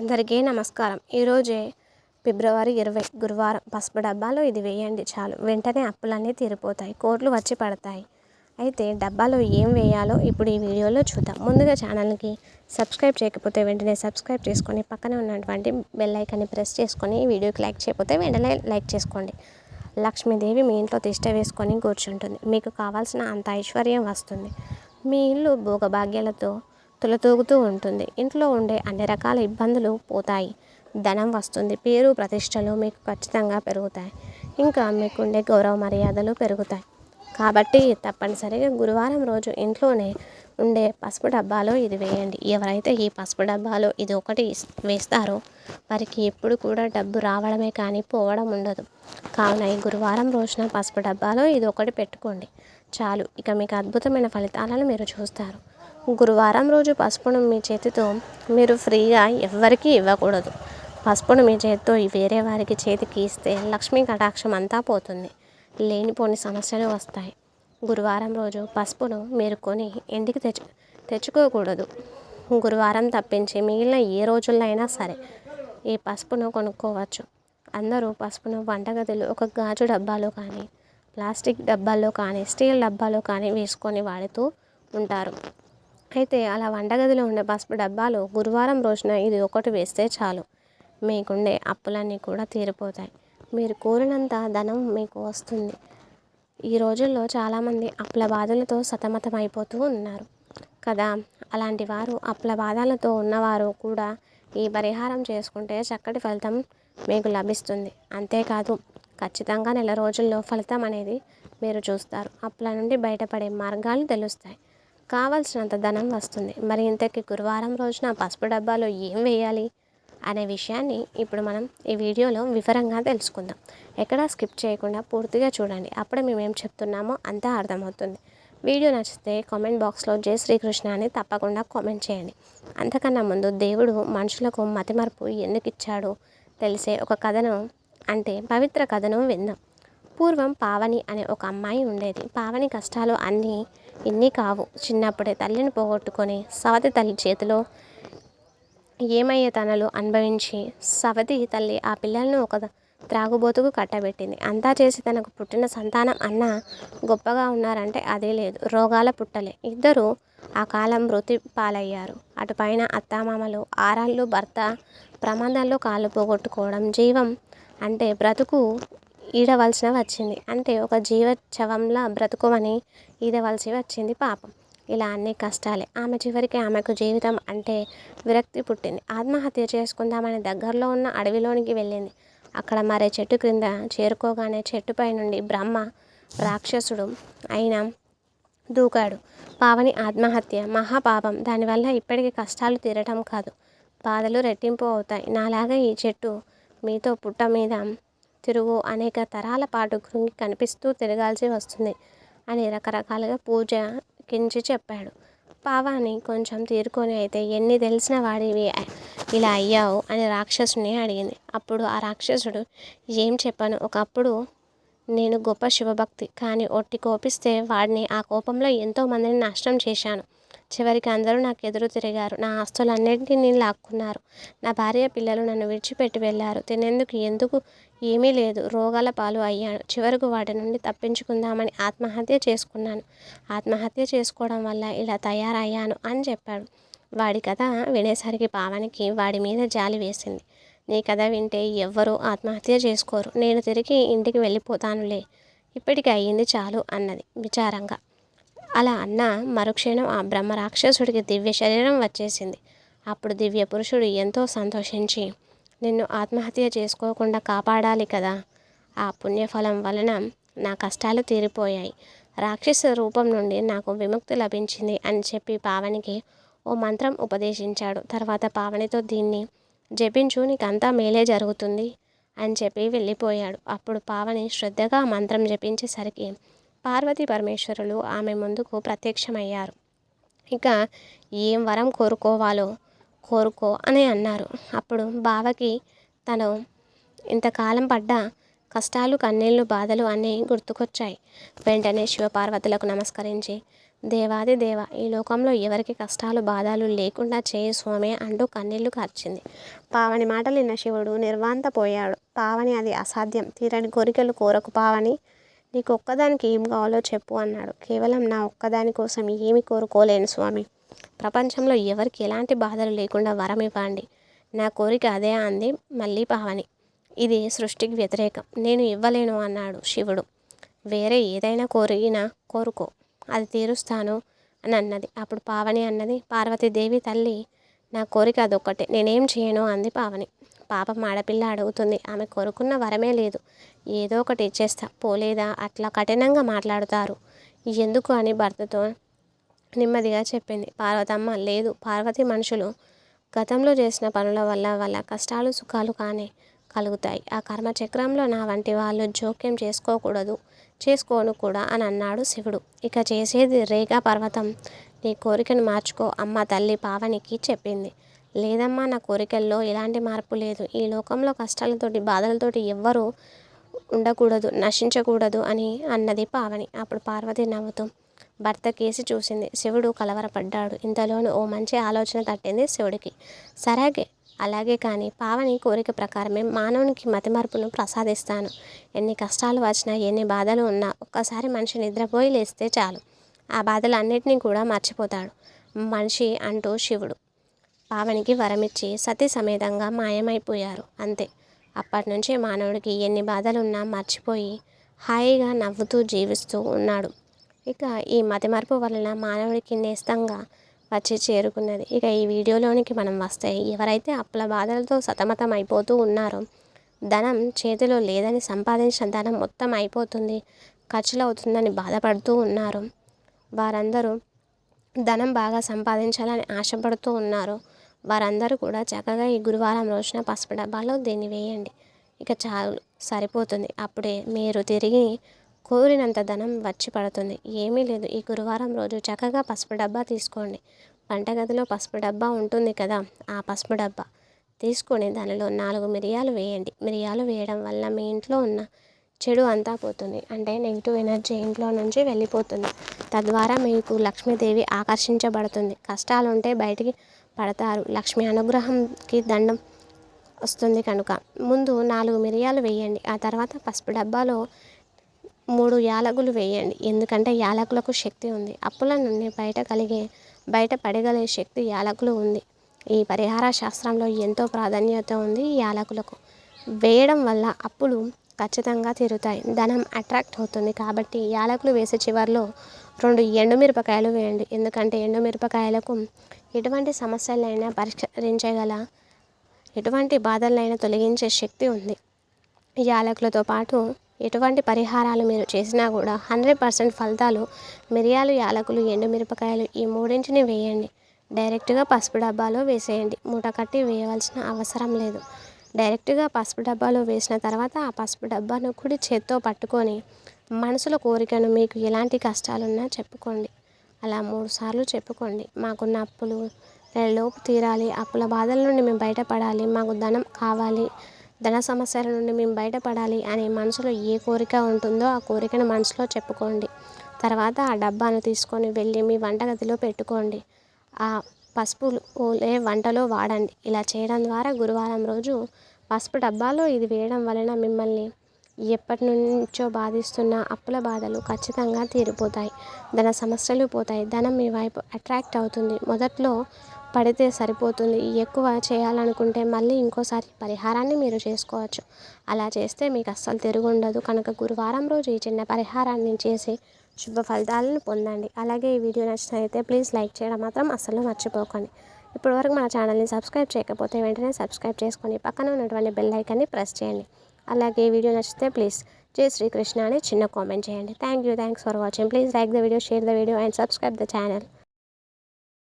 అందరికీ నమస్కారం. ఈరోజే ఫిబ్రవరి ఇరవై గురువారం. పసుపు డబ్బాలో ఇది వేయండి చాలు. వెంటనే అప్పులన్నీ తీరిపోతాయి. కోట్లు వచ్చి పడతాయి. అయితే డబ్బాలో ఏం వేయాలో ఇప్పుడు ఈ వీడియోలో చూద్దాం. ముందుగా ఛానల్కి సబ్స్క్రైబ్ చేయకపోతే వెంటనే సబ్స్క్రైబ్ చేసుకొని పక్కన ఉన్నటువంటి బెల్ ఐకాన్ని ప్రెస్ చేసుకొని ఈ వీడియోకి లైక్ చేయకపోతే వెంటనే లైక్ చేసుకోండి. లక్ష్మీదేవి మీ ఇంట్లో తిష్ట వేసుకొని కూర్చుంటుంది. మీకు కావాల్సిన అంత ఐశ్వర్యం వస్తుంది. మీ ఇల్లు భోగభాగ్యాలతో తులతూగుతూ ఉంటుంది. ఇంట్లో ఉండే అన్ని రకాల ఇబ్బందులు పోతాయి. ధనం వస్తుంది. పేరు ప్రతిష్టలు మీకు ఖచ్చితంగా పెరుగుతాయి. ఇంకా మీకు ఉండే గౌరవ మర్యాదలు పెరుగుతాయి. కాబట్టి తప్పనిసరిగా గురువారం రోజు ఇంట్లోనే ఉండే పసుపు డబ్బాలో ఇది వేయండి. ఎవరైతే ఈ పసుపు డబ్బాలో ఇది ఒకటి వేస్తారో వారికి ఎప్పుడు కూడా డబ్బు రావడమే కానీ పోవడం ఉండదు. కావున ఈ గురువారం రోజున పసుపు డబ్బాలో ఇది ఒకటి పెట్టుకోండి. చాలు. ఇక మీకు అద్భుతమైన ఫలితాలను మీరు చూస్తారు. గురువారం రోజు పసుపును మీ చేతితో మీరు ఫ్రీగా ఎవ్వరికీ ఇవ్వకూడదు. పసుపును మీ చేతితో వేరే వారికి చేతికి ఇస్తే లక్ష్మీ కటాక్షం అంతా పోతుంది. లేనిపోని సమస్యలు వస్తాయి. గురువారం రోజు పసుపును మీరు కొని ఎందుకు తెచ్చు తెచ్చుకోకూడదు. గురువారం తప్పించి మిగిలిన ఏ రోజుల్లో అయినా సరే ఈ పసుపును కొనుక్కోవచ్చు. అందరూ పసుపును వంటగదిలో ఒక గాజు డబ్బాలో కానీ ప్లాస్టిక్ డబ్బాల్లో కానీ స్టీల్ డబ్బాలో కానీ వేసుకొని వాడుతూ ఉంటారు. అయితే అలా వంటగదిలో ఉండే పసుపు డబ్బాలు గురువారం రోజున ఇది ఒకటి వేస్తే చాలు. మీకుండే అప్పులన్నీ కూడా తీరిపోతాయి. మీరు కోరినంత ధనం మీకు వస్తుంది. ఈ రోజుల్లో చాలామంది అప్పుల బాధలతో సతమతమైపోతూ ఉన్నారు. కదా అలాంటి వారు అప్పుల బాధలతో ఉన్నవారు కూడా ఈ పరిహారం చేసుకుంటే చక్కటి ఫలితం మీకు లభిస్తుంది. అంతేకాదు ఖచ్చితంగా నెల రోజుల్లో ఫలితం అనేది మీరు చూస్తారు. అప్పుల నుండి బయటపడే మార్గాలు తెలుస్తాయి. కావాల్సినంత ధనం వస్తుంది. మరి ఇంతకీ గురువారం రోజున పసుపు డబ్బాలో ఏం వేయాలి అనే విషయాన్ని ఇప్పుడు మనం ఈ వీడియోలో వివరంగా తెలుసుకుందాం. ఎక్కడా స్కిప్ చేయకుండా పూర్తిగా చూడండి. అప్పుడే మేము ఏం చెప్తున్నామో అంతా అర్థమవుతుంది. వీడియో నచ్చితే కామెంట్ బాక్స్లో జై శ్రీకృష్ణ అని తప్పకుండా కామెంట్ చేయండి. అంతకన్నా ముందు దేవుడు మనుషులకు మతిమరుపు ఎందుకు ఇచ్చాడో? తెలిసే ఒక కథను అంటే పవిత్ర కథను విందాం. పూర్వం పావని అనే ఒక అమ్మాయి ఉండేది. పావని కష్టాలు అన్నీ ఇన్ని కావు. చిన్నప్పుడే తల్లిని పోగొట్టుకొని సవతి తల్లి చేతిలో ఏమయ్యే తనలు అనుభవించి సవతి తల్లి ఆ పిల్లలను ఒక త్రాగుబోతుకు కట్టబెట్టింది. అంతా చేసి తనకు పుట్టిన సంతానం అన్న గొప్పగా ఉన్నారంటే అదే లేదు. రోగాల పుట్టలే. ఇద్దరు ఆ కాలం మృతి పాలయ్యారు అటుపైన అత్తామామలు ఆరాళ్ళు భర్త ప్రమాదాల్లో కాలు పోగొట్టుకోవడం జీవం అంటే బ్రతుకు ఈడవలసిన వచ్చింది. అంటే ఒక జీవ చవంలా బ్రతుకోమని ఈదవలసి వచ్చింది పాపం. ఇలా అన్ని కష్టాలే. ఆమె చివరికి ఆమెకు జీవితం అంటే విరక్తి పుట్టింది. ఆత్మహత్య చేసుకుందామని దగ్గరలో ఉన్న అడవిలోనికి వెళ్ళింది. అక్కడ మరే చెట్టు క్రింద చేరుకోగానే చెట్టుపై నుండి బ్రహ్మ రాక్షసుడు అయిన దూకాడు. పావని ఆత్మహత్య మహాపాపం. దానివల్ల ఇప్పటికీ కష్టాలు తీరటం కాదు. బాధలు రెట్టింపు అవుతాయి. నాలాగా ఈ చెట్టు మీతో పుట్ట మీద తిరుగు అనేక తరాల పాటు కృంగి కనిపిస్తూ తిరగాల్సి వస్తుంది అని రకరకాలుగా పూజ కించి చెప్పాడు. పావాని కొంచెం తీరుకొని అయితే ఎన్ని తెలిసిన వాడివి ఇలా అయ్యావు అని రాక్షసుని అడిగింది. అప్పుడు ఆ రాక్షసుడు ఏం చెప్పాను? ఒకప్పుడు నేను గొప్ప శివభక్తి కానీ ఒట్టి కోపిస్తే వాడిని ఆ కోపంలో ఎంతోమందిని నాశనం చేశాను. చివరికి అందరూ నాకు ఎదురు తిరిగారు. నా ఆస్తులన్నింటినీ లాక్కున్నారు. నా భార్య పిల్లలు నన్ను విడిచిపెట్టి వెళ్ళారు. తినేందుకు ఎందుకు ఏమీ లేదు. రోగాల పాలు అయ్యాను. చివరకు వాటి నుండి తప్పించుకుందామని ఆత్మహత్య చేసుకున్నాను. ఆత్మహత్య చేసుకోవడం వల్ల ఇలా తయారయ్యాను అని చెప్పాడు. వాడి కథ వినేసరికి పావనికి వాడి మీద జాలి వేసింది. నీ కథ వింటే ఎవ్వరూ ఆత్మహత్య చేసుకోరు. నేను తిరిగి ఇంటికి వెళ్ళిపోతానులే. ఇప్పటికి అయ్యింది చాలు అన్నది విచారంగా. అలా అన్న మరుక్షణం ఆ బ్రహ్మ రాక్షసుడికి దివ్య శరీరం వచ్చేసింది. అప్పుడు దివ్య పురుషుడు ఎంతో సంతోషించి నిన్ను ఆత్మహత్య చేసుకోకుండా కాపాడాలి కదా. ఆ పుణ్యఫలం వలన నా కష్టాలు తీరిపోయాయి. రాక్షస రూపం నుండి నాకు విముక్తి లభించింది అని చెప్పి పావనికి ఓ మంత్రం ఉపదేశించాడు. తర్వాత పావనితో దీన్ని జపించు నీకంతా మేలే జరుగుతుంది అని చెప్పి వెళ్ళిపోయాడు. అప్పుడు పావని శ్రద్ధగా మంత్రం జపించేసరికి పార్వతి పరమేశ్వరులు ఆమె ముందుకు ప్రత్యక్షమయ్యారు. ఇక ఏం వరం కోరుకోవాలో కోరుకో అని అన్నారు. అప్పుడు బావకి తను ఇంతకాలం పడ్డ కష్టాలు కన్నీళ్ళు బాధలు అన్నీ గుర్తుకొచ్చాయి. వెంటనే శివపార్వతులకు నమస్కరించి దేవాది దేవ ఈ లోకంలో ఎవరికి కష్టాలు బాధలు లేకుండా చేయి స్వామి అంటూ కన్నీళ్ళు కార్చింది. పావని మాటలు విన్న శివుడు నిర్వాంతపోయాడు. పావని అది అసాధ్యం. తీరని కోరికలు కోరకు పావని నీకు ఒక్కదానికి ఏం కావాలో చెప్పు అన్నాడు. కేవలం నా ఒక్కదాని కోసం ఏమి కోరుకోలేను స్వామి. ప్రపంచంలో ఎవరికి ఎలాంటి బాధలు లేకుండా వరం ఇవ్వండి. నా కోరిక అదే అంది మళ్ళీ పావని ఇది సృష్టికి వ్యతిరేకం. నేను ఇవ్వలేను అన్నాడు శివుడు. వేరే ఏదైనా కోరినా కోరుకో. అది తీరుస్తాను అని అన్నది. అప్పుడు పావని అన్నది పార్వతీదేవి తల్లి నా కోరిక అదొక్కటే. నేనేం చేయను అంది పావని. పాపం ఆడపిల్ల అడుగుతుంది ఆమె కోరుకున్న వరమే లేదు. ఏదో ఒకటి ఇచ్చేస్తా. పోలేదా? అట్లా కఠినంగా మాట్లాడుతారు. ఎందుకు? అని భర్తతో నెమ్మదిగా చెప్పింది. పార్వతమ్మ లేదు. పార్వతి మనుషులు గతంలో చేసిన పనుల వల్ల వాళ్ళ కష్టాలు సుఖాలు కానీ కలుగుతాయి. ఆ కర్మచక్రంలో నా వంటి వాళ్ళు జోక్యం చేసుకోకూడదు. చేసుకోను కూడా అని అన్నాడు శివుడు. ఇక చేసేది రేఖా పర్వతం. నీ కోరికను మార్చుకో అమ్మ తల్లి పావనికి చెప్పింది. లేదమ్మా నా కోరికల్లో ఎలాంటి మార్పు లేదు. ఈ లోకంలో కష్టాలతోటి బాధలతోటి ఎవ్వరూ ఉండకూడదు నశించకూడదు అని అన్నది పావని. అప్పుడు పార్వతి నవ్వుతూ భర్త కేసి చూసింది. శివుడు కలవరపడ్డాడు. ఇంతలోనూ ఓ మంచి ఆలోచన తట్టింది శివుడికి. సరేగే అలాగే కానీ పావని కోరిక ప్రకారమే మానవునికి మతిమరుపును ప్రసాదిస్తాను. ఎన్ని కష్టాలు వచ్చినా ఎన్ని బాధలు ఉన్నా ఒక్కసారి మనిషి నిద్రపోయి లేస్తే చాలు. ఆ బాధలు అన్నిటినీ కూడా మర్చిపోతాడు. మనిషి అంటూ శివుడు. పావనికి వరమిచ్చి సతీ సమేతంగా మాయమైపోయారు. అంతే. అప్పటి నుంచి మానవుడికి ఎన్ని బాధలున్నా మర్చిపోయి హాయిగా నవ్వుతూ జీవిస్తూ ఉన్నాడు. ఇక ఈ మతిమరుపు వలన మానవుడికి నేస్తంగా వచ్చి చేరుకున్నది. ఇక ఈ వీడియోలోనికి మనం వస్తే ఎవరైతే అప్పుల బాధలతో సతమతం అయిపోతూ ఉన్నారో ధనం చేతిలో లేదని సంపాదించిన ధనం మొత్తం అయిపోతుంది ఖర్చులు అవుతుందని బాధపడుతూ ఉన్నారు వారందరూ ధనం బాగా సంపాదించాలని ఆశపడుతూ ఉన్నారు వారందరూ కూడా చక్కగా ఈ గురువారం రోజున పసుపు డబ్బాలో దీన్ని వేయండి. ఇక చాలు సరిపోతుంది. అప్పుడే మీరు తిరిగి కోరినంత ధనం వచ్చి పడుతుంది. ఏమీ లేదు. ఈ గురువారం రోజు చక్కగా పసుపు డబ్బా తీసుకోండి. వంటగదిలో పసుపు డబ్బా ఉంటుంది కదా ఆ పసుపు డబ్బా తీసుకొని దానిలో నాలుగు మిరియాలు వేయండి. మిరియాలు వేయడం వల్ల మీ ఇంట్లో ఉన్న చెడు అంతా పోతుంది. అంటే నెగిటివ్ ఎనర్జీ ఇంట్లో నుంచి వెళ్ళిపోతుంది. తద్వారా మీకు లక్ష్మీదేవి ఆకర్షించబడుతుంది. కష్టాలు ఉంటే బయటికి పడతారు. లక్ష్మి అనుగ్రహంకి దండం వస్తుంది కనుక. ముందు నాలుగు మిరియాలు వేయండి. ఆ తర్వాత పసుపు డబ్బాలో మూడు యాలకులు వేయండి. ఎందుకంటే యాలకులకు శక్తి ఉంది. అప్పుల నుండి బయట కలిగే బయట పడగలే శక్తి యాలకులు ఉంది. ఈ పరిహార శాస్త్రంలో ఎంతో ప్రాధాన్యత ఉంది యాలకులకు. వేయడం వల్ల అప్పులు ఖచ్చితంగా తీరుతాయి. ధనం అట్రాక్ట్ అవుతుంది. కాబట్టి యాలకులు వేసే చివరిలో రెండు ఎండుమిరపకాయలు వేయండి. ఎందుకంటే ఎండుమిరపకాయలకు ఎటువంటి సమస్యలైనా పరిష్కరించగల ఎటువంటి బాధలైనా తొలగించే శక్తి ఉంది. యాలకులతో పాటు ఎటువంటి పరిహారాలు మీరు చేసినా కూడా హండ్రెడ్ పర్సెంట్ ఫలితాలు మిరియాలు యాలకులు ఎండుమిరపకాయలు ఈ మూడింటిని వేయండి. డైరెక్ట్గా పసుపు డబ్బాలో వేసేయండి. మూట కట్టి వేయవలసిన అవసరం లేదు. డైరెక్ట్గా పసుపు డబ్బాలో వేసిన తర్వాత ఆ పసుపు డబ్బాను కుడి చేత్తో పట్టుకొని మనసుల కోరికను మీకు ఎలాంటి కష్టాలున్నా చెప్పుకోండి. అలా మూడు సార్లు చెప్పుకోండి. మాకున్న అప్పులు లోపు తీరాలి. అప్పుల బాధల నుండి మేము బయటపడాలి. మాకు ధనం కావాలి. ధన సమస్యల నుండి మేము బయటపడాలి అనే మనసులో ఏ కోరిక ఉంటుందో ఆ కోరికను మనసులో చెప్పుకోండి. తర్వాత ఆ డబ్బాను తీసుకొని వెళ్ళి మీ వంటగదిలో పెట్టుకోండి. ఆ పసుపు ఓలే వంటలో వాడండి. ఇలా చేయడం ద్వారా గురువారం రోజు పసుపు డబ్బాలో ఇది వేయడం వలన మిమ్మల్ని ఎప్పటి నుంచో బాధిస్తున్న అప్పుల బాధలు ఖచ్చితంగా తీరిపోతాయి. ధన సమస్యలు పోతాయి. ధనం మీ వైపు అట్రాక్ట్ అవుతుంది. మొదట్లో పడితే సరిపోతుంది. ఎక్కువ చేయాలనుకుంటే మళ్ళీ ఇంకోసారి పరిహారాన్ని మీరు చేసుకోవచ్చు. అలా చేస్తే మీకు అస్సలు తిరుగు ఉండదు. కనుక గురువారం రోజు ఈ చిన్న పరిహారాన్ని చేసి శుభ ఫలితాలను పొందండి. అలాగే ఈ వీడియో నచ్చినైతే ప్లీజ్ లైక్ చేయడం మాత్రం అస్సలు మర్చిపోకండి. ఇప్పటివరకు మన ఛానల్ని సబ్స్క్రైబ్ చేయకపోతే వెంటనే సబ్స్క్రైబ్ చేసుకొని పక్కన ఉన్నటువంటి బెల్ ఐకాన్ని ప్రెస్ చేయండి. అలాగే ఈ వీడియో నచ్చితే ప్లీజ్ జై శ్రీకృష్ణ అని చిన్న కామెంట్ చేయండి. Thank you. Thanks for watching. Please like the video share the video and subscribe the channel.